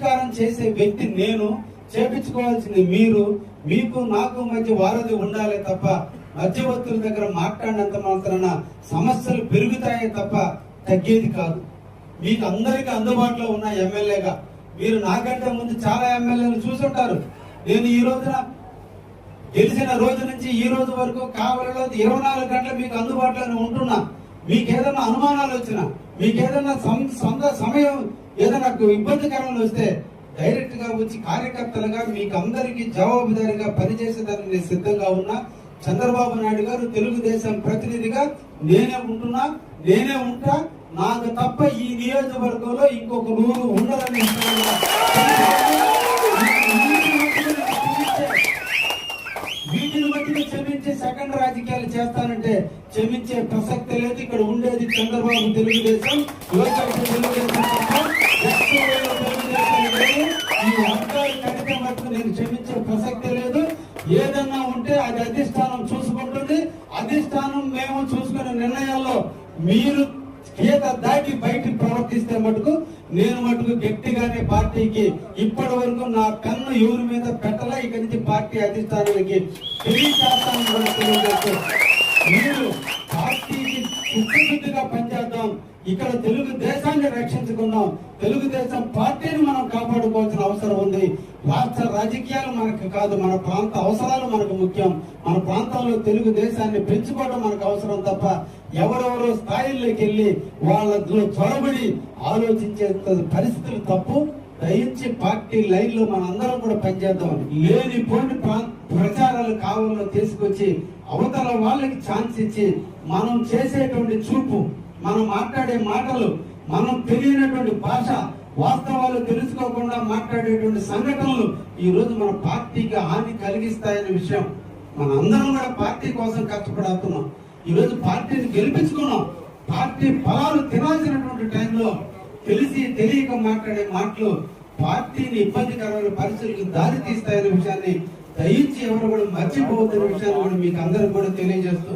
పరిష్కారం చేసే వ్యక్తి నేను చేపించుకోవాల్సింది మీరు మీకు నాకు మధ్య వారధి ఉండాలి తప్ప మధ్యవర్తుల దగ్గర మాట్లాడినంత మాత్రాన సమస్యలు పెరుగుతాయే తప్ప తగ్గేది కాదు. మీకు అందరికీ అందుబాటులో ఉన్న ఎమ్మెల్యేగా మీరు నాకంటే ముందు చాలా ఎమ్మెల్యేలు చూసుంటారు. నేను ఈ రోజున గెలిచిన రోజు నుంచి ఈ రోజు వరకు కావలిలో ఇరవై నాలుగు గంటలు మీకు అందుబాటులోనే ఉంటున్నా. మీకు ఏదైనా అనుమానాలు వచ్చినా మీకు ఏదైనా సొంత సమయం ఏదో నాకు ఇబ్బందికరంలో వస్తే డైరెక్ట్గా వచ్చి కార్యకర్తలుగా మీకు అందరికీ జవాబుదారీగా పనిచేసేదానికి నేను సిద్ధంగా ఉన్నా. చంద్రబాబు నాయుడు గారు తెలుగుదేశం ప్రతినిధిగా నేనే ఉంటున్నా నేనే ఉంటా. నాకు తప్ప ఈ నియోజకవర్గంలో ఇంకొక నూరు ఉండదని వీటిని బట్టి క్షమించే సెకండ్ రాజకీయాలు చేస్తానంటే క్షమించే ప్రసక్తి లేదు. ఇక్కడ ఉండేది చంద్రబాబు తెలుగుదేశం యువత తెలుగుదేశం. మటుకు ప్రసక్తి లేదు. ఏదన్నా ఉంటే అది అధిష్టానం చూసుకుంటుంది. అధిష్టానం మేము చూసుకునే నిర్ణయాల్లో మీరు గీత దాటి బయటికి ప్రవర్తిస్తే మటుకు నేను మటుకు గట్టిగానే పార్టీకి ఇప్పటి వరకు నా కన్ను ఎవరి మీద పెట్టలే? ఇక్కడి నుంచి పార్టీ అధిష్టానానికి మీరు పార్టీకి చిత్తశుద్ధిగా పనిచేద్దాం. ఇక్కడ తెలుగు దేశాన్ని రక్షించుకుందాం. తెలుగుదేశం పార్టీని మనం కాపాడుకోవాల్సిన అవసరం రాష్ట్ర రాజకీయాలు మనకు కాదు మన ప్రాంత అవసరాలు మనకు ముఖ్యం. మన ప్రాంతంలో తెలుగు దేశాన్ని పెంచుకోవడం మనకు అవసరం తప్ప ఎవరెవరో స్థాయిల్లోకి వెళ్ళి వాళ్ళలో చొరబడి ఆలోచించే పరిస్థితులు తప్పు. దయించి పార్టీ లైన్లో మన అందరం కూడా పనిచేద్దాం. లేని పోని ప్రా- ప్రచారాలు కావాలో తీసుకొచ్చి అవతల వాళ్ళకి ఛాన్స్ ఇచ్చి మనం చేసేటువంటి చూపు మనం మాట్లాడే మాటలు మనం తెలియనటువంటి భాష వాస్తవాలు తెలుసుకోకుండా మాట్లాడేటువంటి సంఘటనలు ఈరోజు మన పార్టీకి హాని కలిగిస్తాయనే విషయం. మన అందరం కూడా పార్టీ కోసం కష్టపడుతున్నాం. ఈరోజు పార్టీని గెలిపించుకున్నాం. పార్టీ ఫలాలు తినాల్సినటువంటి టైంలో తెలిసి తెలియక మాట్లాడే మాటలు పార్టీని ఇబ్బందికరమైన పరిస్థితులకు దారి తీస్తాయనే విషయాన్ని దయించి ఎవరు కూడా మర్చిపోతున్న విషయాన్ని కూడా మీకు అందరూ కూడా తెలియజేస్తూ